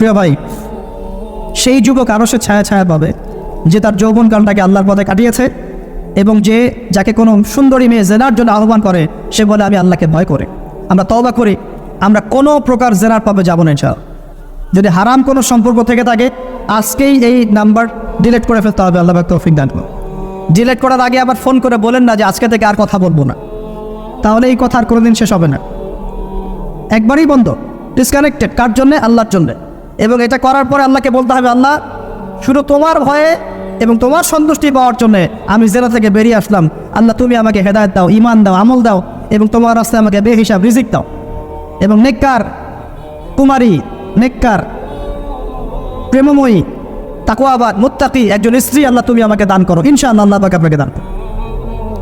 প্রিয় ভাই, সেই যুবক আরও সে ছায়া ছায়া পাবে যে তার যৌবনকালটাকে আল্লাহর পথে কাটিয়েছে এবং যে যাকে কোনো সুন্দরী মেয়ে জেনার জন্য আহ্বান করে, সে বলে, আমি আল্লাহকে ভয় করে। আমরা তওবা করি। আমরা কোনো প্রকার জেনার পাবে যাব না, ইনশাআল্লাহ। যদি হারাম কোনো সম্পর্ক থেকে থাকে, আজকেই এই নাম্বার ডিলেট করে ফেলতে হবে। আল্লাহ তৌফিক দান ডিলেট করার আগে আবার ফোন করে বলেন না যে আজকে থেকে আর কথা বলব না। তাহলে এই কথা আর কোনোদিন শেষ হবে না। একবারই বন্ধ ডিসকানেক্টেড কার জন্যে? আল্লাহর জন্যে। এবং এটা করার পরে আল্লাহকে বলতে হবে, আল্লাহ, শুধু তোমার ভয়ে এবং তোমার সন্তুষ্টি পাওয়ার জন্যে আমি জেলা থেকে বেরিয়ে আসলাম। আল্লাহ, তুমি আমাকে হেদায়ত দাও ইমান দাও, আমল দাও এবং তোমার রাস্তায় আমাকে বেহিসাব, রিজিক দাও। এবং নেককার কুমারী, নেককার প্রেমময়ী তাকুয়াবাদ মুত্তাকি একজন স্ত্রী আল্লাহ, তুমি আমাকে দান করো। ইনশাআল্লাহ আল্লাহ পাক আপনাকে দান করো।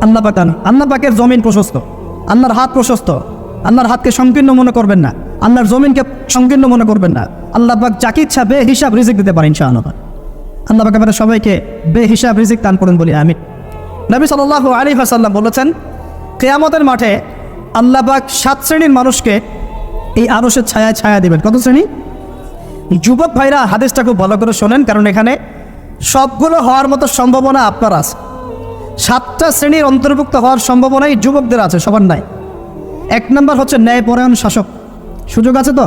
আল্লাহ পাক দান, আল্লাহ পাকের জমিন প্রশস্ত। আল্লাহর হাত প্রশস্ত। আল্লাহর হাতকে সংকীর্ণ মনে করবেন না। আল্লাহর জমিনকে সংকীর্ণ মনে করবেন না। আল্লাহ পাক যাকে ইচ্ছা বে হিসাব রিজিক দিতে পারেন ইনশাআল্লাহ। আল্লাহ পাক আমাদের সবাইকে বে হিসাব রিজিক দান করুন বলি আমি নবী সাল্লাহ আলী হাসাল্লাম বলেছেন, কেয়ামতের মাঠে আল্লাহ পাক সাত শ্রেণির মানুষকে এই আরসের ছায়া ছায়া দিবেন। কত শ্রেণি? যুবক ভাইরা, হাদিসটা খুব ভালো করে শোনেন, কারণ এখানে সবগুলো হওয়ার মতো সম্ভাবনা আপনার আছে। সাতটা শ্রেণির অন্তর্ভুক্ত হওয়ার সম্ভাবনাই যুবকদের আছে, সবার নাই। এক নম্বর হচ্ছে ন্যায়পরায়ণ শাসক। সুযোগ আছে তো?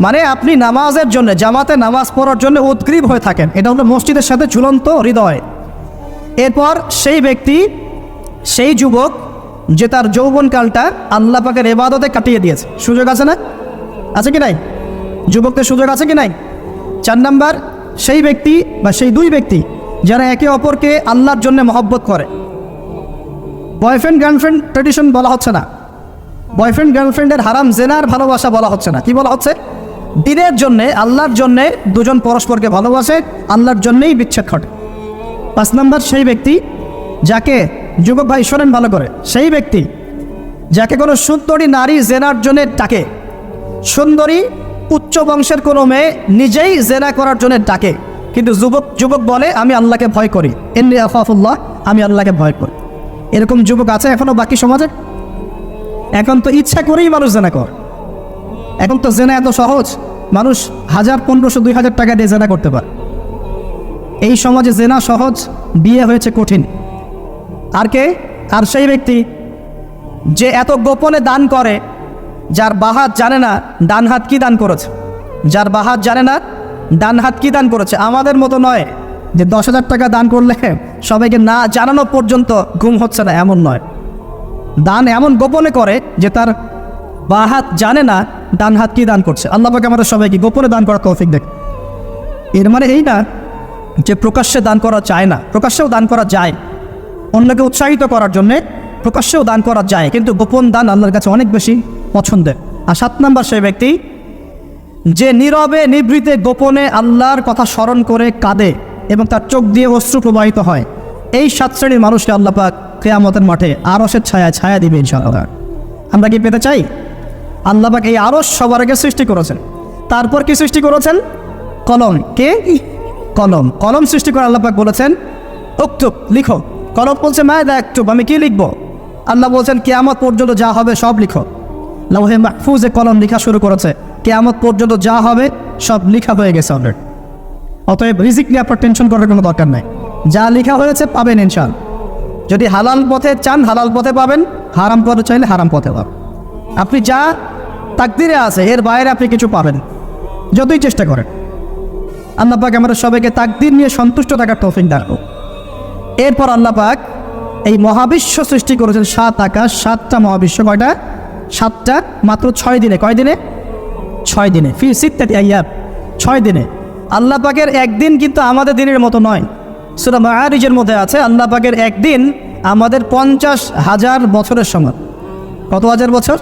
মানে আপনি নামাজের জন্য, জামাতে নামাজ পড়ার জন্য উদ্গ্রীব হয়ে থাকেন। এটা হলো মসজিদের সাথে ঝুলন্ত হৃদয়। এরপর সেই ব্যক্তি, সেই যুবক, যে তার যৌবনকালটা আল্লাহ পাকের এবাদতে কাটিয়ে দিয়েছে। সুযোগ আছে না? আছে কি নাই? যুবকদের সুযোগ আছে কি নাই? চার নাম্বার, সেই ব্যক্তি বা সেই দুই ব্যক্তি যারা একে অপরকে আল্লাহর জন্য মহব্বত করে। বয়ফ্রেন্ড, গার্লফ্রেন্ড ট্রেডিশন বলা হচ্ছে না। বয়ফ্রেন্ড, গার্লফ্রেন্ডের হারাম জেনার ভালোবাসা বলা হচ্ছে না। কি বলা হচ্ছে? দিনের জন্যে, আল্লাহর জন্যে দুজন পরস্পরকে ভালোবাসে, আল্লাহর জন্যেই বিচ্ছেদ ঘটে। পাঁচ নম্বর, সেই ব্যক্তি যাকে যুবক ভাই শোনেন ভালো করে, সেই ব্যক্তি যাকে কোনো সুন্দরী নারী জেনার জন্য ডাকে, সুন্দরী উচ্চ বংশের কোনো মেয়ে নিজেই জেনা করার জন্য ডাকে, কিন্তু যুবক যুবক বলে, আমি আল্লাহকে ভয় করি। এমনি আফাফুল্লাহ আমি আল্লাহকে ভয় করি। এরকম যুবক আছে এখনও বাকি সমাজে? এখন তো ইচ্ছা করেই মানুষ জেনা কর। এখন তো জেনা এত সহজ। মানুষ হাজার, পনেরোশো, দুই হাজার টাকা দিয়ে জেনা করতে পারে। এই সমাজে জেনা সহজ, বিয়ে হয়েছে কঠিন। আর কে? আর সেই ব্যক্তি যে এত গোপনে দান করে, যার বাহাত জানে না ডান হাত কি দান করেছে। যার বাহাত জানে না ডান হাত কি দান করেছে। আমাদের মতো নয় যে দশ হাজার টাকা দান করলে সবাইকে না জানানো পর্যন্ত ঘুম হচ্ছে না, এমন নয়। দান এমন গোপনে করে যে তার বাঁ হাত জানে না, ডান হাত কি দান করছে? আল্লাহ পাকে আমাদের সবাইকে গোপনে দান করার তৌফিক দেখ। এর মানে এই না যে প্রকাশ্যে দান করা যায় না, প্রকাশ্যেও দান করা যায়। অন্যকে উৎসাহিত করার জন্যে প্রকাশ্যেও দান করা যায়, কিন্তু গোপন দান আল্লাহর কাছে অনেক বেশি পছন্দের আর সাত নাম্বার সেই ব্যক্তি, যে নীরবে, নিভৃতে, গোপনে আল্লাহর কথা স্মরণ করে কাঁদে এবং তার চোখ দিয়ে অশ্রু প্রবাহিত হয়, এই সাত শ্রেণির মানুষকে আল্লাহ পাক কেয়ামতের মাঠে আরসের ছায়া ছায়া দিবে ইনশাআল্লাহ। আমরা কি পেতে চাই? আল্লাহ পাক এই আরস সবার আগে সৃষ্টি করেছেন। তারপর কি সৃষ্টি করেছেন? কলম। কে? কলম। কলম সৃষ্টি করে আল্লাহ পাক বলেছেন, উক্তুব, লিখো। কলম বলছে মায় দা একটুব আমি কি লিখব? আল্লাহ বলছেন, কেয়ামত পর্যন্ত যা হবে সব লিখো। লৌহে মাহফুজে কলম লেখা শুরু করেছে। কেয়ামত পর্যন্ত যা হবে সব লেখা হয়ে গেছে অলরেডি অতএব রিজিক নিয়ে আপনার টেনশন করার কোনো দরকার নাই। যা লেখা হয়েছে পাবেন ইনশাল যদি হালাল পথে চান, হালাল পথে পাবেন। হারাম পথে চাইলে হারাম পথে পাবেন। আপনি যা তাকদিরে আছে, এর বাইরে আপনি কিছু পাবেন। যতই চেষ্টা করেন। আল্লাহ পাক আমাদের সবাইকে তাকদির নিয়ে সন্তুষ্ট থাকার তৌফিক দান এরপর আল্লাহ পাক এই মহাবিশ্ব সৃষ্টি করেছেন সাত আকাশ, সাতটা মহাবিশ্ব, কয়টা? সাতটা, মাত্র ছয় দিনে। কয় দিনে? ছয় দিনে। ফি সিত্তাতি আইয়াব ছয় দিনে। আল্লাহ পাকের একদিন কিন্তু আমাদের দিনের মতো নয়। সুরা মায়ারিজের মধ্যে আছে, আল্লাহ পাকের একদিন আমাদের পঞ্চাশ হাজার বছরের সমান। কত হাজার বছর?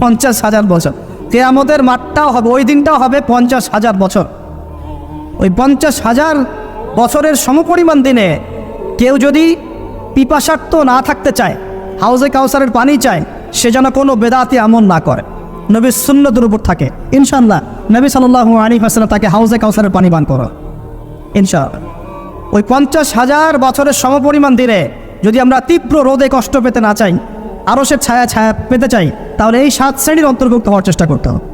পঞ্চাশ হাজার বছর। কেয়ামতের মাঠটাও হবে, ওই দিনটাও হবে পঞ্চাশ হাজার বছর। ওই পঞ্চাশ হাজার বছরের সমপরিমাণ দিনে কেউ যদি পিপাসার্থ না থাকতে চায়, হাউজে কাউসারের পানি চায়, সে যেন কোনো বেদাতি আমল না করে। নবীর সুন্নতের উপর থাকে। ইনশাল্লাহ নবী সাল্লাহ আলী হাসলাম তাকে হাউজে কাউসারের পানি পান করো। ইনশাআল্লাহ। ওই পঞ্চাশ হাজার বছরের সমপরিমাণ দিনে যদি আমরা তীব্র রোদে কষ্ট পেতে না চাই আরও সে ছায়া ছায়া পেতে চাই, তাহলে এই সাত শ্রেণির অন্তর্ভুক্ত হওয়ার চেষ্টা করতে হবে।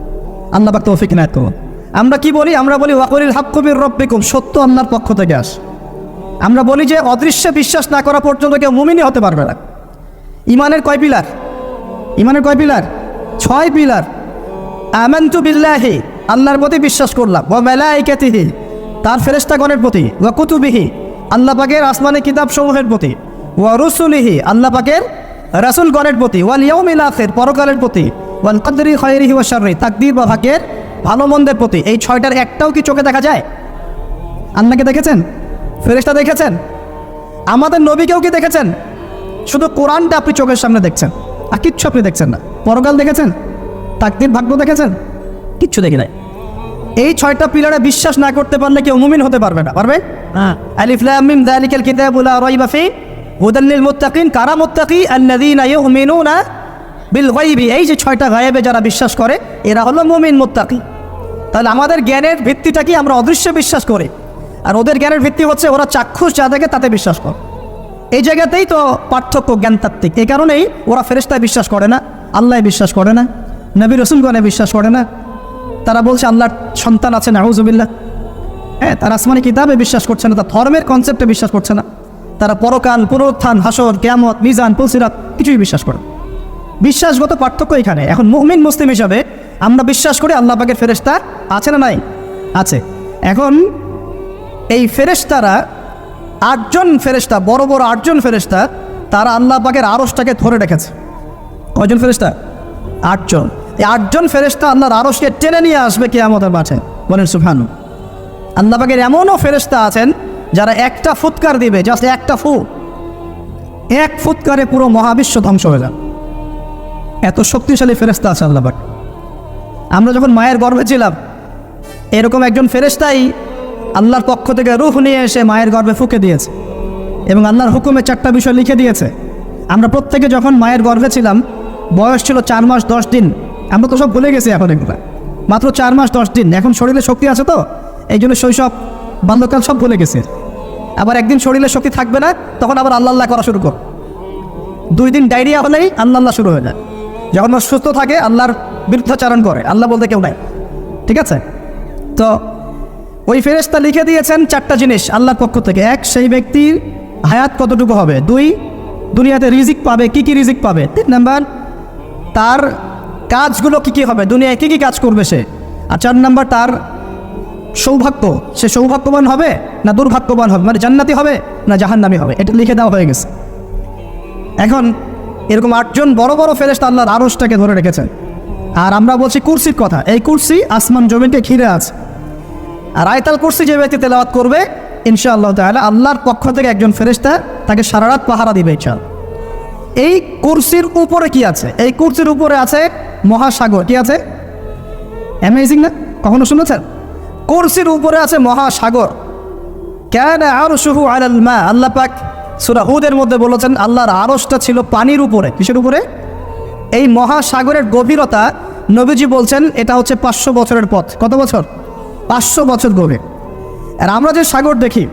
আল্লাহ বাক তৌফিক নায়ত করুন। আমরা কি বলি? আমরা বলি ওয়াকরিল হাক কবির রব্বিকুম সত্য আল্লাহর পক্ষ থেকে আস। আমরা বলি যে, অদৃশ্যে বিশ্বাস না করা পর্যন্ত কেউ মুমিনই হতে পারবে না। ইমানের কয় পিলার? ইমানের কয় পিলার? ছয় পিলার। আমান্তু বিল্লাহি, আল্লাহর প্রতি বিশ্বাস করলাম। ও মেলাইকাতিহি, তার ফেরেস্তাগণের প্রতি। ও কুতুবিহি, আল্লাহ পাকের আসমানি কিতাব সমূহের প্রতি। ও রসুলিহি, আল্লাহ পাকের রাসুলগণের প্রতি ওয়াল ইয়ৌমিল আখির পরকালের প্রতি ওয়াল কদরি খয়রিহি ওয়া শাররি তাকদীর বা ভাগ্যের ভালো মন্দের প্রতি এই ছয়টার একটাও কি চোখে দেখা যায়? আল্লাহকে দেখেছেন? ফেরেশতা দেখেছেন? আমাদের নবীকেও কি দেখেছেন? শুধু কোরআনটা আপনি চোখের সামনে দেখছেন আর কিচ্ছু আপনি দেখছেন না। পরকাল দেখেছেন? তাকদির ভাগ্য দেখেছেন? কিচ্ছু দেখি নাই। এই ছয়টা পিলারে বিশ্বাস না করতে পারলে কেউ মুমিন হতে পারবে না পারবে? হ্যাঁ। আলিফ লাম মিম যালিকাল কিতাবু লা রাইবা ফি হুদাল লিল মুত্তাকিন, কারা মুত্তাকি? আল্লাযীনা ইউমিনুনা বিল গায়বি। এই যে ছয়টা গায়েবে যারা বিশ্বাস করে, এরা হলো মুমিন মুত্তাকি। তাহলে আমাদের জ্ঞানের ভিত্তিটা কি? আমরা অদৃশ্য বিশ্বাস করি। আর ওদের জ্ঞানের ভিত্তি হচ্ছে ওরা চাক্ষুষ যা দেখে তাতে বিশ্বাস করে। এই জায়গাতেই তো পার্থক্য জ্ঞানতাত্ত্বিক। এই কারণেই ওরা ফেরেস্তায় বিশ্বাস করে না আল্লাহ বিশ্বাস করে না, নবী রসুলগণে বিশ্বাস করে না। তারা বলছে, আল্লাহর সন্তান আছে, নাউজুবিল্লাহ। হ্যাঁ তারা আসমানি কিতাবে বিশ্বাস করছে না, তার ধর্মের কনসেপ্টে বিশ্বাস করছে না। তারা পরকাল, পুনরুত্থান, হাসর, কেয়ামত, মিজান পুলসিরাত কিছুই বিশ্বাস করে। বিশ্বাসগত পার্থক্য এখানে। এখন মুহমিন মুসলিম হিসাবে আমরা বিশ্বাস করি আল্লাহ পাকের ফেরেস্তা আছে না নাই? আছে। এখন এই ফেরেশতারা আটজন ফেরেশতা, বড় বড় আটজন ফেরেশতা, তারা আল্লাহ পাকের আরসটাকে ধরে রেখেছে। কয়জন ফেরেশতা? আটজন। এই আটজন ফেরেশতা আল্লাহর আরসকে টেনে নিয়ে আসবে কেয়ামতের মাঠে। বলেন সুফানু আল্লাহ পাকের এমনও ফেরেশতা আছেন যারা একটা ফুৎকার দিবে জাস্ট একটা ফু এক ফুৎকারে পুরো মহাবিশ্ব ধ্বংস হয়ে যাবে। এত শক্তিশালী ফেরেশতা আছে আল্লাহ পাক। আমরা যখন মায়ের গর্ভে ছিলাম, এরকম একজন ফেরেস্তাই আল্লাহর পক্ষ থেকে রুহ নিয়ে এসে মায়ের গর্ভে ফুকে দিয়েছে এবং আল্লাহর হুকুমে চারটা বিষয় লিখে দিয়েছে। আমরা প্রত্যেকে যখন মায়ের গর্ভে ছিলাম, বয়স ছিল চার মাস দশ দিন। আমরা তো সব ভুলে গেছি এখন এগুলো। মাত্র চার মাস দশ দিন। এখন শরীরে শক্তি আছে তো? এই জন্য শৈশব, বাল্যকাল সব ভুলে গেছে। আবার একদিন শরীরে শক্তি থাকবে না, তখন আবার আল্লাহ আল্লাহ করা শুরু কর। দুই দিন ডায়রিয়া হলেই আল্লাহ আল্লাহ শুরু হয়ে যায়। যখন সুস্থ থাকে, আল্লাহর বিরুদ্ধাচারণ করে, আল্লাহ বলতে কেউ নাই। ঠিক আছে? তো ওই ফেরেশতা লিখে দিয়েছেন চারটা জিনিস আল্লাহর পক্ষ থেকে। এক, সেই ব্যক্তির হায়াত কতটুকু হবে? দুই, দুনিয়াতে রিজিক পাবে, কি কি রিজিক পাবে? তিন, নাম্বার, তার কাজগুলো কি কি হবে? দুনিয়ায় কি কি কাজ করবে সে? আর চার, নাম্বার, তার সৌভাগ্য, সে সৌভাগ্যবান হবে না দুর্ভাগ্যবান হবে? মানে জান্নাতি হবে না জাহান্নামি হবে? এটা লিখে দেওয়া হয়ে গেছে। এখন এরকম আটজন বড় বড় ফেরেস্তা আল্লাহর আরসটাকে ধরে রেখেছেন। আর আমরা বলছি কুরসির কথা। এই কুরসি আসমান জমিনকে ঘিরে আছে। আর আয়তাল কুরসি যে ব্যক্তি তেলাওয়াত করবে, ইনশাআল্লাহ তাহলে আল্লাহর পক্ষ থেকে একজন ফেরেস্তা তাকে সারা রাত পাহারা দিবে ইনশাল এই কুরসির উপরে কি আছে? এই কুরসির উপরে আছে মহাসাগর। কি আছে? অ্যামেজিং না? কখনো শুনেছেন? কুরসির উপরে আছে মহাসাগর। কেন আর শুহু আলাল মা, আল্লাহ পাক সুরা হুদের মধ্যে বলেছেন, আল্লাহর আরসটা ছিল পানির উপরে। কিসের উপরে? এই মহাসাগরের গভীরতা নবীজি বলছেন, এটা হচ্ছে পাঁচশো বছরের পথ। কত বছর? পাঁচশো বছর গভীর। আর আমরা যে সাগর দেখি,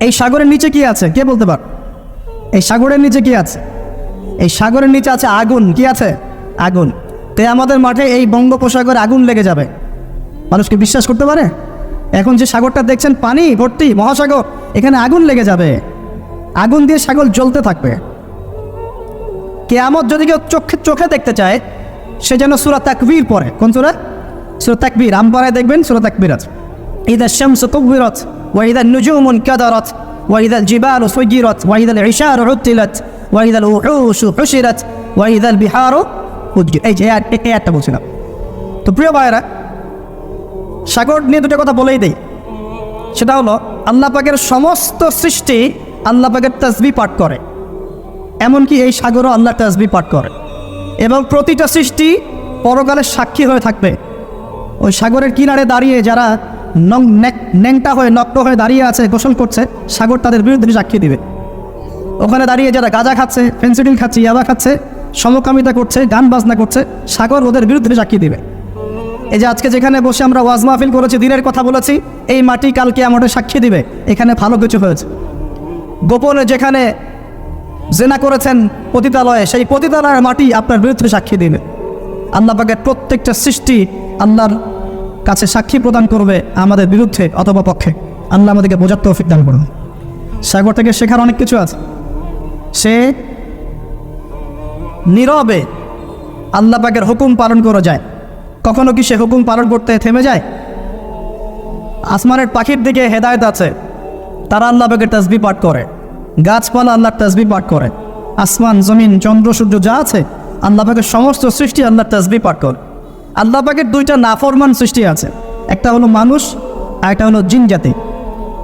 এই সাগরের নিচে কি আছে? কে বলতে পার? এই সাগরের নিচে কি আছে? এই সাগরের নিচে আছে আগুন। কি আছে? আগুন। তে আমাদের মাঠে এই বঙ্গোপসাগরে আগুন লেগে যাবে। মানুষকে বিশ্বাস করতে পারে? এখন যে সাগরটা দেখছেন, পানি, ভর্তি, মহাসাগর, এখানে আগুন লেগে যাবে। আগুন দিয়ে সাগর জ্বলতে থাকবে। কেয়ামত যদি কেউ চোখে চোখে দেখতে চায়, সে যেন সুরা তাকবীর পড়ে। কোন সুরা? সুরা তাকবীর। আমপাড়ায় দেখবেন সুরা তাকবীর আছে। ঈদা শামস কুবিরত ওয়াইদা নুজুমুন কাদারত সুজিরত ওয়াইদা ইশার উত্তিলত ওয়াইদা উহুশ হুশিরত ওয়াইদা বিহার উদ্গির এই যে, এই একটা বলছিলাম। তো প্রিয় ভাইরা সাগর নিয়ে দুটো কথা বলেই দেই। সেটা হলো, আল্লাহ পাকের সমস্ত সৃষ্টি আল্লাহ পাকের তসবি পাঠ করে। এমনকি এই সাগরও আল্লাহ তাসবি পাঠ করে। এবং প্রতিটা সৃষ্টি পরকালের সাক্ষী হয়ে থাকবে। ওই সাগরের কিনারে দাঁড়িয়ে যারা নং ন্যাংটা হয়ে, নগ্ন হয়ে দাঁড়িয়ে আছে, গোসল করছে, সাগর তাদের বিরুদ্ধে সাক্ষী দিবে। ওখানে দাঁড়িয়ে যারা গাঁজা খাচ্ছে ফেন্সিডিল খাচ্ছে, ইয়াবা খাচ্ছে, সমকামিতা করছে, গান বাজনা করছে, সাগর ওদের বিরুদ্ধে সাক্ষী দিবে। এই যে আজকে যেখানে বসে আমরা ওয়াজ মাহফিল করেছি, দিনের কথা বলেছি, এই মাটি কালকে আমাদের সাক্ষী দিবে। এখানে ভালো কিছু হয়েছে। গোপনে যেখানে জেনা করেছেন পতিতালয়ে, সেই পতিতালয়ের মাটি আপনার বিরুদ্ধে সাক্ষী দিবে। আল্লাহ পাকের প্রত্যেকটা সৃষ্টি আল্লাহর কাছে সাক্ষী প্রদান করবে আমাদের বিরুদ্ধে অথবা পক্ষে। আল্লাহ আমাদেরকে বোঝার তৌফিক দান করবে সাগর থেকে শেখার অনেক কিছু আছে। সে নীরবে আল্লাহ পাকের হুকুম পালন করা যায়। কখনো কি সে হুকুম পালন করতে থেমে যায়? আসমানের পাখির দিকে হেদায়ত আছে। তারা আল্লাহ পাকের তসবি পাঠ করে। গাছপালা আল্লাহর তসবি পাঠ করে। আসমান, জমিন, চন্দ্র, সূর্য যা আছে, আল্লাহ পাকের সমস্ত সৃষ্টি আল্লাহর তসবি পাঠ করে। আল্লাহ পাকের দুইটা নাফরমান সৃষ্টি আছে। একটা হলো মানুষ, আর একটা হলো জিন জাতি।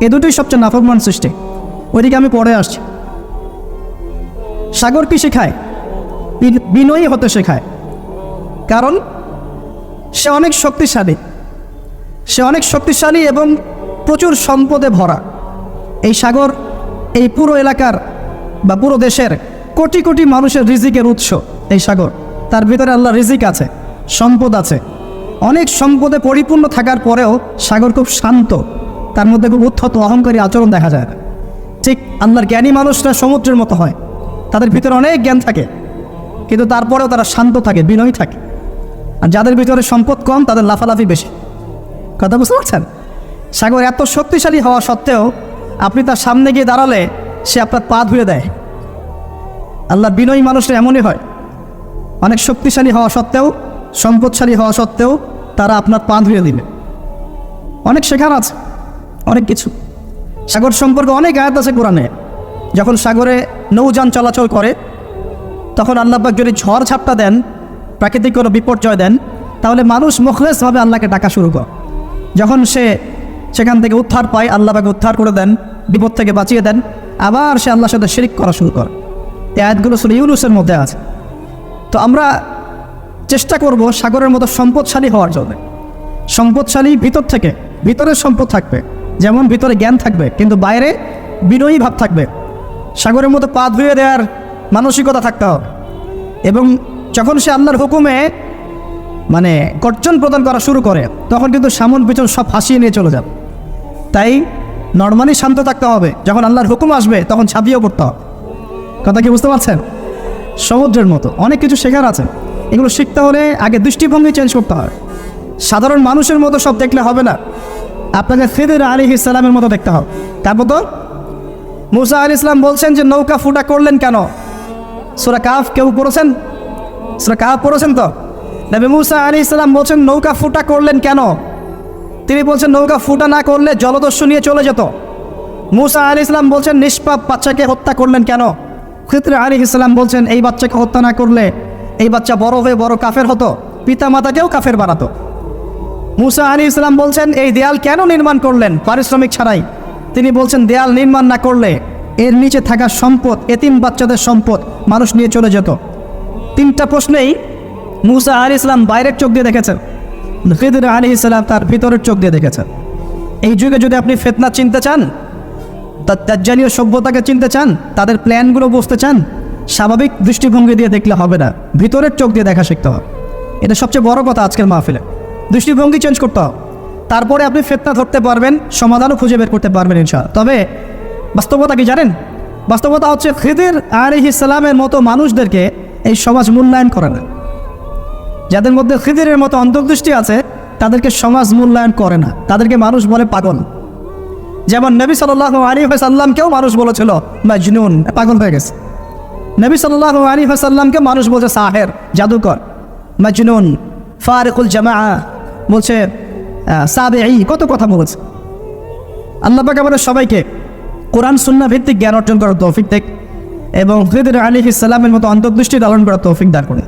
এ দুটোই সবচেয়ে নাফরমান সৃষ্টি। ওইদিকে আমি পরে আসছি। সাগর কি শেখায়? বিনয়ী হতে শেখায়। কারণ সে অনেক শক্তিশালী। সে অনেক শক্তিশালী এবং প্রচুর সম্পদে ভরা। এই সাগর, এই পুরো এলাকার বা পুরো দেশের কোটি কোটি মানুষের রিজিকের উৎস এই সাগর। তার ভিতরে আল্লাহ রিজিক আছে, সম্পদ আছে। অনেক সম্পদে পরিপূর্ণ থাকার পরেও সাগর খুব শান্ত। তার মধ্যে খুব উত্থত অহংকারী আচরণ দেখা যায়। ঠিক আল্লাহর জ্ঞানী মানুষরা সমুদ্রের মতো হয়। তাদের ভিতরে অনেক জ্ঞান থাকে। কিন্তু তারপরেও তারা শান্ত থাকে, বিনয়ী থাকে। আর যাদের ভিতরে সম্পদ কম, তাদের লাফালাফি বেশি। কথা বুঝতে পারছেন? সাগর এত শক্তিশালী হওয়া সত্ত্বেও আপনি তার সামনে গিয়ে দাঁড়ালে সে আপনার পা ধুয়ে দেয়। আল্লাহ বিনয়ী মানুষরা এমনই হয়। অনেক শক্তিশালী হওয়া সত্ত্বেও, সম্পদশালী হওয়া সত্ত্বেও তারা আপনার পা ধুয়ে দিবে। অনেক শেখার আছে, অনেক কিছু। সাগর সম্পর্কে অনেক আয়াত আছে কোরআনে। যখন সাগরে নৌযান চলাচল করে, তখন আল্লাহবাক যদি ঝড় ঝাপটা দেন প্রাকৃতিক কোনো বিপর্যয় দেন, তাহলে মানুষ মুখলেসভাবে আল্লাহকে ডাকা শুরু করে। যখন সে সেখান থেকে উদ্ধার পায় আল্লাহবাকে উদ্ধার করে দেন, বিপদ থেকে বাঁচিয়ে দেন, আবার সে আল্লাহর সাথে শিরিক করা শুরু করে। এই আয়াতগুলো শুধু ইউনুসের মধ্যে আছে। তো আমরা চেষ্টা করব সাগরের মতো সম্পদশালী হওয়ার জন্য। সম্পদশালী ভিতর থেকে, ভিতরের সম্পদ থাকবে, যেমন ভিতরে জ্ঞান থাকবে, কিন্তু বাইরে বিনয়ী ভাব থাকবে। সাগরের মতো পা ধুয়ে দেওয়ার মানসিকতা থাকতে হবে। এবং যখন সে আল্লাহর হুকুমে মানে গর্জন প্রদান করা শুরু করে, তখন কিন্তু সামন পিছন সব ফাঁসিয়ে নিয়ে চলে যাবে। তাই নর্মালি শান্ত থাকতে হবে। যখন আল্লাহর হুকুম আসবে, তখন ছাপিয়েও পড়তে হবে। কথা কি বুঝতে পারছেন? সমুদ্রের মতো। অনেক কিছু শেখার আছে। এগুলো শিখতে হলে আগে দৃষ্টিভঙ্গি চেঞ্জ করতে হয়। সাধারণ মানুষের মতো সব দেখলে হবে না। আপনাকে ফিদির আলী ইসলামের মতো দেখতে হবে। তারপর তো মুসা আলী ইসলাম বলছেন যে, নৌকা ফুটা করলেন কেন? সুরা কাফ কেউ পড়েছেন? সুরা কাফ পড়েছেন তো? নবী মুসা আলী ইসলাম বলছেন, নৌকা ফুটা করলেন কেন? তিনি বলছেন, নৌকা ফুটা না করলে জলদস্যু নিয়ে চলে যেত। মুসা আলী ইসলাম বলছেন, নিষ্পাপ বাচ্চাকে হত্যা করলেন কেন? খিত্রে আলী ইসলাম বলছেন, এই বাচ্চাকে হত্যা না করলে এই বাচ্চা বড় হয়ে বড় কাফের হতো পিতা মাতাকেও কাফের বানাতো। মুসা আলী ইসলাম বলছেন, এই দেয়াল কেন নির্মাণ করলেন? পারিশ্রমিক ছাড়াই। তিনি বলছেন, দেয়াল নির্মাণ না করলে এর নিচে থাকা সম্পদ, এতিম বাচ্চাদের সম্পদ মানুষ নিয়ে চলে যেত। তিনটা প্রশ্নেই মুসা আলী ইসলাম বাইরের চোখ দিয়ে দেখেছেন। খিদির আলী ইসলাম তার ভিতরের চোখ দিয়ে দেখেছেন। এই যুগে যদি আপনি ফেতনা চিনতে চান দাজ্জালীয় সভ্যতাকে চিনতে চান, তাদের প্ল্যানগুলো বুঝতে চান, স্বাভাবিক দৃষ্টিভঙ্গি দিয়ে দেখলে হবে না। ভিতরের চোখ দিয়ে দেখা শিখতে হবে। এটা সবচেয়ে বড় কথা আজকের মাহফিলে। দৃষ্টিভঙ্গি চেঞ্জ করতে হবে। তারপরে আপনি ফেতনা ধরতে পারবেন, সমাধানও খুঁজে বের করতে পারবেন ইনশা তবে বাস্তবতা কি জানেন? বাস্তবতা হচ্ছে খিদির আর ইসলামের মতো মানুষদেরকে এই সমাজ মূল্যায়ন করে না। যাদের মধ্যে খিদিরের মতো অন্তর্দৃষ্টি আছে, তাদেরকে সমাজ মূল্যায়ন করে না। তাদেরকে মানুষ বলে পাগল। যেমন নবী সাল্লাহ আলী সাল্লামকেও মানুষ বলেছিল, মাজনুন, পাগল হয়ে গেছে। নবী সাল্লাহ আলী সাল্লামকে মানুষ বলছে, সাহের, জাদুকর। মাজনুন, ফারিকুল জামা বলছে সাবে এই কত কথা বলেছে। আল্লাহ পাক আমাদের সবাইকে কোরআন সুন্না ভিত্তিক জ্ঞান অর্জন করার তৌফিক দেখ। এবং হৃদয় আলী ইসলামের মতো অন্তর্দৃষ্টি লালন করার তৌফিক দান করুন।